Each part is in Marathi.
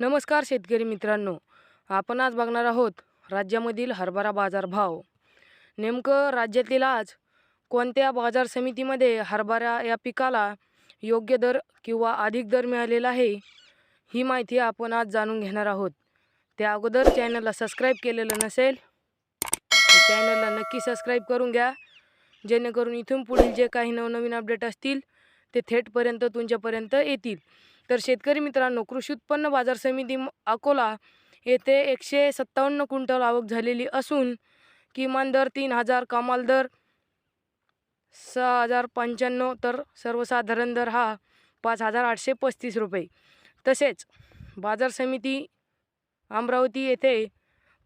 नमस्कार शेतकरी मित्रांनो. आपण आज बघणार आहोत राज्यामधील हरभरा बाजारभाव नेमकं राज्यातील आज कोणत्या बाजार समितीमध्ये हरभरा या पिकाला योग्य दर किंवा अधिक दर मिळालेला आहे ही माहिती आपण आज जाणून घेणार आहोत. त्या अगोदर चॅनलला सबस्क्राईब केलेलं नसेल चॅनलला नक्की सबस्क्राईब करून घ्या जेणेकरून इथून पुढील जे काही नवनवीन अपडेट असतील ते थेटपर्यंत तुमच्यापर्यंत येतील. तर शेतकरी मित्रांनो कृषी उत्पन्न बाजार समिती म- अकोला येथे एकशे सत्तावन्न क्विंटल आवक झालेली असून किमान दर तीन हजार कमाल दर सहा हजार पंच्याण्णव तर सर्वसाधारण दर हा पाच हजार आठशे पस्तीस रुपये. तसेच बाजार समिती अमरावती येथे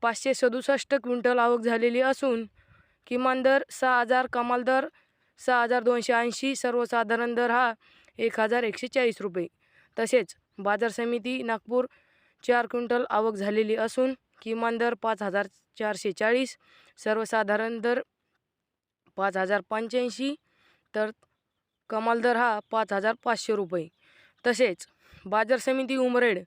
पाचशे सदुसष्ट क्विंटल आवक झालेली असून किमान दर सहा हजार कमाल दर सहा हजार दोनशे ऐंशी सर्वसाधारण दर हा एक हजार एकशे चाळीस रुपये. तसेच बाजार समिती नागपूर चार क्विंटल आवक झालेली असून किमान दर पाच हजार चारशे चाळीस सर्वसाधारण दर पाच हजार पंच्याऐंशी तर कमाल दर हा पाच हजार पाचशे रुपये. तसेच बाजार समिती उमरेड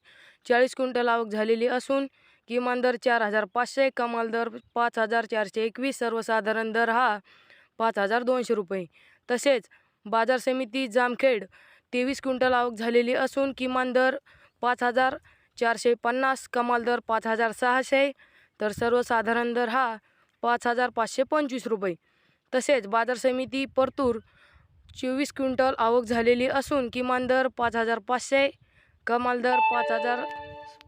चाळीस क्विंटल आवक झालेली असून किमान दर चार हजार पाचशे कमाल दर पाच हजार चारशे एकवीस सर्वसाधारण दर हा पाच हजार दोनशे रुपये. तसेच बाजार समिती जामखेड तेवीस क्विंटल आवक झालेली असून किमान दर पाच हजार चारशे पन्नास कमाल दर पाच हजार सहाशे. तर सर्वसाधारण दर हा पाच हजार पाचशे पंचवीस रुपये. तसेच बाजार समिती परतूर चोवीस क्विंटल आवक झालेली असून किमान दर पाच हजार पाचशे कमाल दर पाच हजार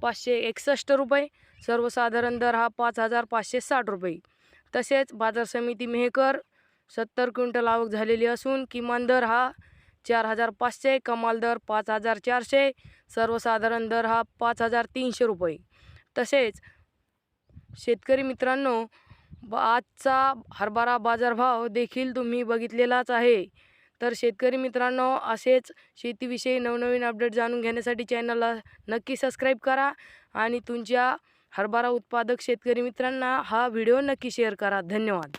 पाचशे एकसष्ट रुपये. सर्वसाधारण दर हा पाच हजार पाचशे साठ रुपये. तसेच बाजार समिती मेहकर सत्तर क्विंटल आवक झालेली असून किमान दर हा चार हजार पाचशे कमाल दर पाच हजार चारशे सर्वसाधारण दर हा पाच हजार तीनशे रुपये. तसेच शेतकरी मित्रांनो आजचा हरभरा बाजारभाव देखील तुम्ही बघितलेलाच आहे. तर शेतकरी मित्रांनो असेच शेतीविषयी नवनवीन अपडेट जाणून घेण्यासाठी चॅनलला नक्की सबस्क्राईब करा आणि तुमच्या हरभरा उत्पादक शेतकरी मित्रांना हा व्हिडिओ नक्की शेअर करा. धन्यवाद.